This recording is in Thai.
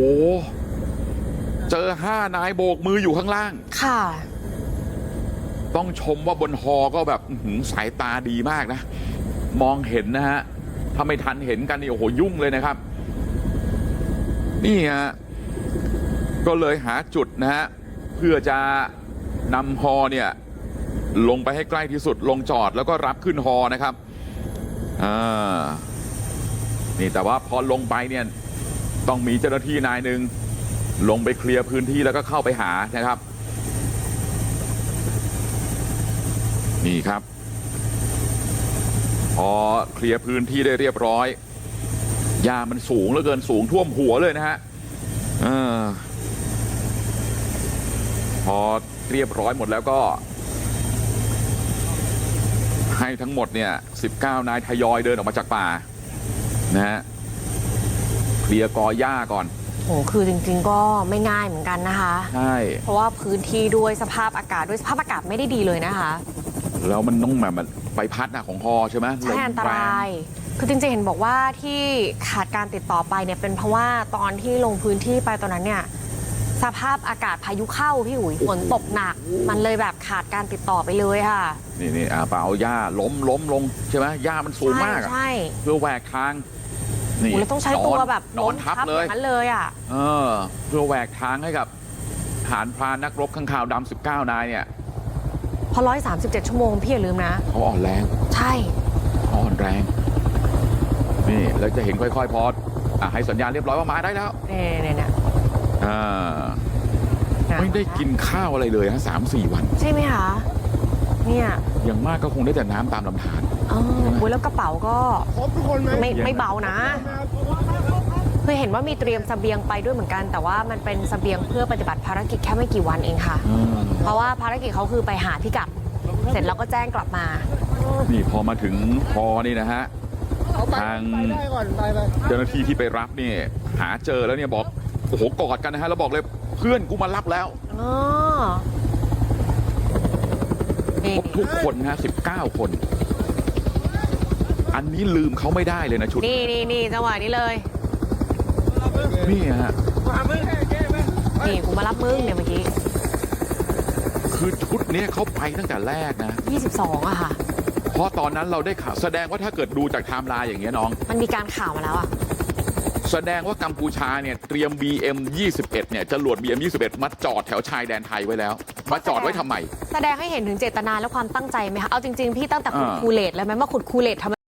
โอ้เจอห้านายโบกมืออยู่ข้างล่าง ค่ะ ต้องชมว่าบนฮอก็แบบอื้อหือสายตาดีมากนะ มองเห็นนะฮะ ถ้าไม่ทันเห็นกันนี่โอ้โหยุ่งเลยนะครับ นี่ฮะ ก็เลยหาจุดนะฮะ เพื่อจะนำฮอเนี่ย ลงไปให้ใกล้ที่สุดลงจอดแล้วก็รับขึ้นฮอนะครับ อ่า นี่แต่ว่าพอลงไปเนี่ย ต้องมีเจ้าหน้าที่นายหนึ่งลงไปเคลียร์พื้นที่แล้วก็เข้าไปหานะครับ นี่ครับ พอเคลียร์พื้นที่ได้เรียบร้อยหญ้ามันสูงเหลือเกินสูงท่วมหัวเลยนะฮะอพอเรียบร้อยหมดแล้วก็ ให้ทั้งหมดเนี่ย 19 นายทยอยเดินออกมาจากป่านะฮะ ลียร์กอหญ้าก่อนโหคือจริง ๆ ก็ไม่ง่ายเหมือนกันนะคะ ใช่เพราะว่าพื้นที่ด้วยสภาพอากาศด้วยสภาพอากาศไม่ได้ดีเลยนะคะ แล้วมันต้องแบบมันใบพัดนะของฮอใช่ไหมใช่ลมอันตแงราย คือจริงๆ เห็นบอกว่าที่ขาดการติดต่อไปเนี่ยเป็นเพราะว่าตอนที่ลงพื้นที่ไปตอนนั้นเนี่ยสภาพอากาศพายุเข้าพี่อุ๋ยฝนตกหนัก มันเลยแบบขาดการติดต่อไปเลยค่ะ นี่นี่อ่าเปล่าเอาหญ้าล้มล้มลงใช่ไหมหญ้ามันสูงมากอะใช่เพื่อแหวกทาง ใช่โอ้แล้วต้องใช้ตัวแบบนอนทับล้มเลอยย่างนั้นเลยอะเออเพื่อแหวกทางให้กับฐานพรานนักรบข้างข่าวดำสิบเก้านายเนี่ย พอร้อยสามสิบเจ็ดชั่วโมงพี่อย่าลืมนะเขาอ่อนแรง ใช่เขาอ่อนแรง นี่แล้วจะเห็นค่อยๆพออะให้สัญญาณเรียบร้อยว่ามาได้แล้วเนี่ยเนี่ยเนี่ยอ่าไม่ได้กินข้าวอะไรเลยฮะสามสี่วัน ใช่ไหมคะ เนี่ยอย่างมากก็คงได้แต่น้ำตามลำธารเอออุ๊ยแล้วกระเป๋าก็ครบทุกคนไหมไม่ไม่เบานะคือเห็นว่ามีเตรียมเสบียงไปด้วยเหมือนกัน แต่ว่ามันเป็นเสบียงเพื่อปฏิบัติภารกิจแค่ไม่กี่วันเองค่ะอ่าเพราะว่าภารกิจเขาคือไปหาพิกัด เสร็จแล้วก็แจ้งกลับมา นี่พอมาถึงพอนี่นะฮะเอาไปทางไปได้ก่อนไปไปเจ้าหน้าที่ที่ไปรับเนี่ยหาเจอแล้วเนี่ยบอกโอ้โหกอดกันนะฮะแล้วบอกเลยเพื่อนกูมารับแล้วอ๋อนี่ ครบทุกคนนะฮะสิบเก้าคน อันนี้ลืมเขาไม่ได้เลยนะชุดนี่นี่นี่จังหวะนี้เลย นี่ฮะมามึงแก้แก้ไหมนี่กูมารับมึงเนี่ยเมื่อกี้คือชุดเนี้ยเขาไปตั้งแต่แรกนะ 22อะค่ะ เพราะตอนนั้นเราได้ข่าวแสดงว่าถ้าเกิดดูจากไทม์ไลน์อย่างเงี้ยน้อง มันมีการข่าวมาแล้วอะ แสดงว่ากัมพูชาเนี่ยเตรียม BM 21เนี่ยจรวด BM 21มาจอดแถวชายแดนไทยไว้แล้ว มาจอดไว้ทำไม แสดงให้เห็นถึงเจตนาและความตั้งใจไหมคะ เอาจริง ๆ พี่ตั้งแต่ขุดอ่า คูเลตแล้วไหมว่าขุดคูเลตทำไม